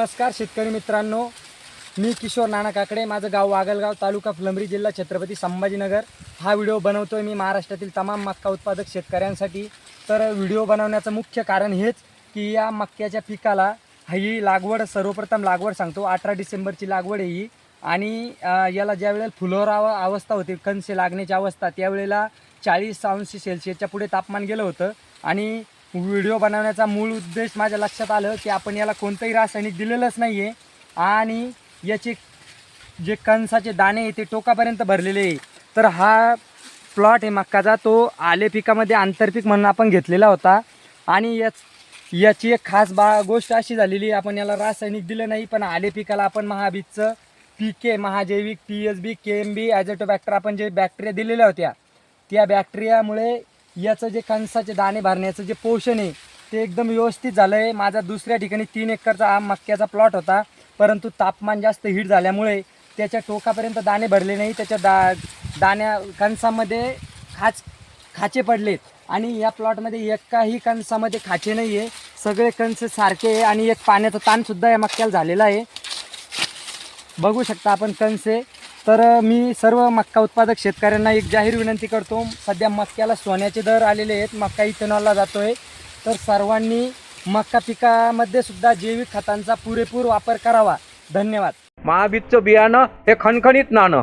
नमस्कार शेतकरी मित्रांनो मी किशोर नाना काकडे माझं गाव वागलगाव तालुका फुलंब्री जिल्हा छत्रपती संभाजीनगर. हा व्हिडिओ बनवतो आहे मी महाराष्ट्रातील तमाम मक्का उत्पादक शेतकऱ्यांसाठी. तर व्हिडिओ बनवण्याचं मुख्य कारण हेच की या मक्याच्या पिकाला ही लागवड सर्वप्रथम लागवड सांगतो अठरा डिसेंबरची लागवड आहे ही. आणि याला ज्या वेळेला अवस्था होती कणसे लागण्याची अवस्था त्यावेळेला चाळीस अंश सेल्सिअसच्या पुढे तापमान गेलं होतं. आणि व्हिडिओ बनवण्याचा मूळ उद्देश माझ्या लक्षात आलं की आपण याला कोणतंही रासायनिक दिलेलंच नाही आहे आणि याचे जे कणसाचे दाणे आहे ते टोकापर्यंत भरलेले आहे. तर हा प्लॉट आहे मक्काचा. तो आले पिकामध्ये आंतरपीक म्हणून आपण घेतलेला होता. आणि याच याची एक खास बा गोष्ट अशी झालेली आहे आपण याला रासायनिक दिलं नाही पण आले पिकाला आपण महाबीजचं P K महाजैविक P S B K M B azotobacter आपण जे बॅक्टेरिया दिलेल्या होत्या त्या बॅक्टेरियामुळे याचं जे कणसाचे दाणे भरण्याचं जे पोषण आहे ते एकदम व्यवस्थित झालं आहे माझा दुसऱ्या ठिकाणी तीन एकरचा आम मक्क्याचा प्लॉट होता परंतु तापमान जास्त हीट झाल्यामुळे त्याच्या टोकापर्यंत दाणे भरले नाही. त्याच्या दा दाण्या कणसामध्ये खाच खाचे पडलेत. आणि या प्लॉटमध्ये एकाही कणसामध्ये खाचे नाही आहे सगळे कणस सारखे आहे आणि एक पाण्याचा ताणसुद्धा या मक्क्याला झालेला आहे. बघू शकता आपण कणसे तर मी सर्व मक्का उत्पादक शेतकऱ्यांना एक जाहीर विनंती करतो. सध्या मक्याला सोन्याचे दर आलेले आहेत. मक्का इथेनॉलला आहे तर सर्वांनी मक्का पिकामध्ये सुद्धा जैविक खतांचा पुरेपूर वापर करावा. धन्यवाद. महाबीजचं बियाणं हे खणखणीत नाणं.